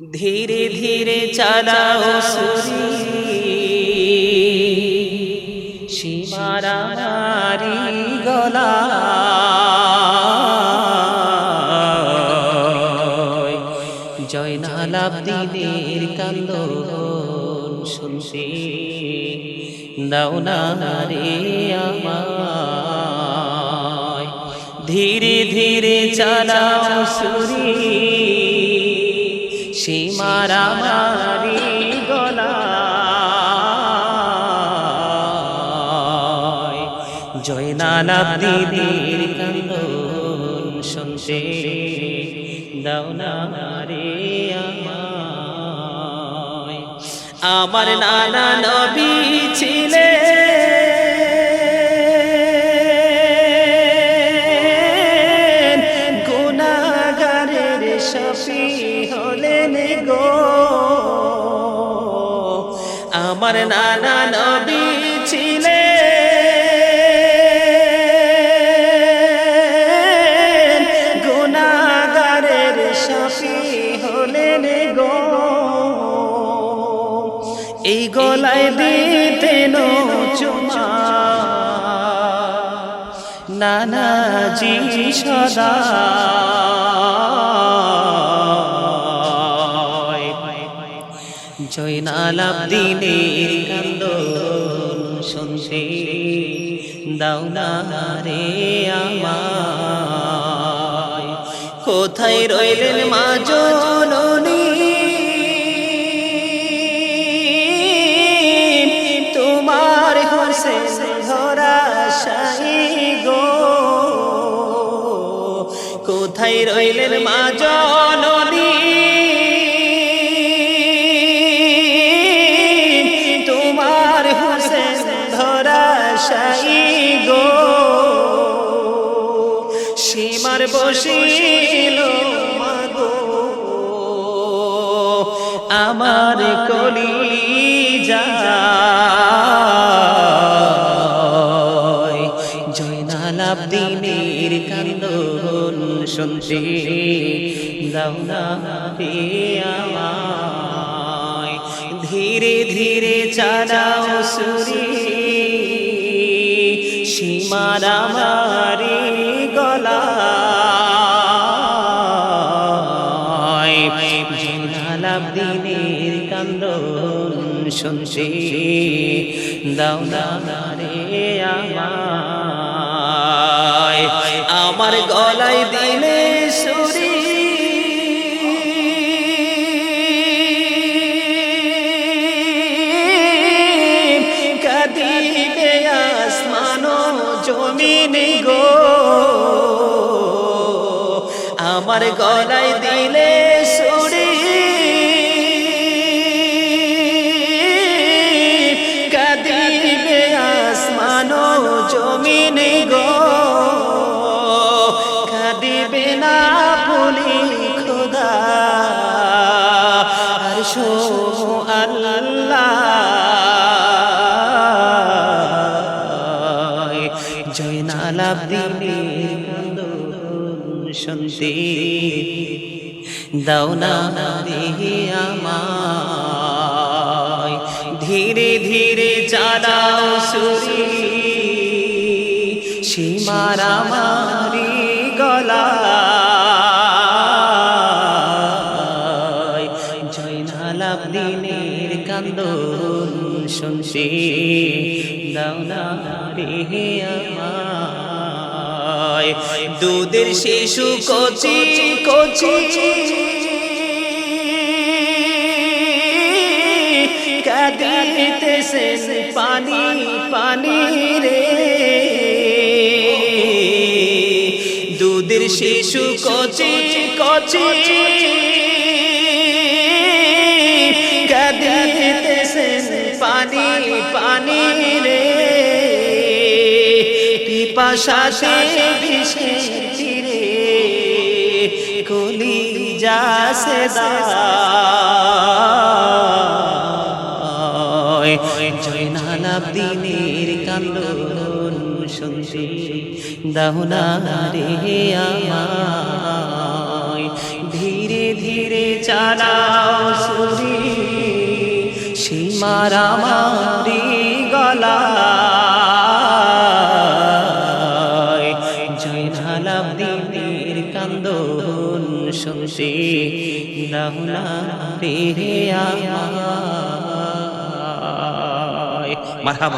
ধীরে ধীরে চালাও সুরি। গলা। জয়নালাভ দিনের কান্দন শুনতে দাও না রে ধীরে ধীরে চালাও সুরি। সীমারামারি গলা জয়নালাভ দিদির কান্দন শুনছে দাও না আমার নানা নবী গো। আমার নানা নবী ছিলেন গুনাগারের শফি হলেন গো। এই গলায় দিতেন চুমা। নানাজি সদা। জয়নালাভ দিনের কান্দন শুনছে। দাও না রে আমায়। কোথায় রইলেন মা জননী? তোমার হোসেন ধরা শাহী গো। কোথায় রইলেন মা জননী? সীমার বসিল, মাগো, আমার কলি যায় জয়নালাভ দিনের কান্দন শুনতে দাও না আমায়, ধীরে ধীরে চালাও সুরি, সীমার গলা জয়নালাভ দিনের কান্দন শুনছে। দাও রে আমায়। আমার গলায় দিলে আমার গলায় দিলে সুরি। কাদিবে আসমান জমিন গো। কাদিবে না ভুলি খোদা। আর শো আল্লাহ শুনতে। দাও না রে আমায়। ধীরে ধীরে চালাও সুরি। সীমার আমারি গলা দিনের কান্দন শুনতে। দাও না রে আমায়। দুধের শিশু কচি কচি। কাঁদিতেছে পানি পানি রে। দুধের শিশু কচি কচি। কাঁদিতেছে পানি পানি রে। পিপাসাতে বিষে তীরে কলি যাসে দায় জয়নালাভ দিনের কান্দন শুনতে দাও না রে আমায়। ধীরে ধীরে চালাও সুরি, সীমার আমারি আব্দিনের কান্দন শুনতে। দাহুনা রে আমায় মারহাবা।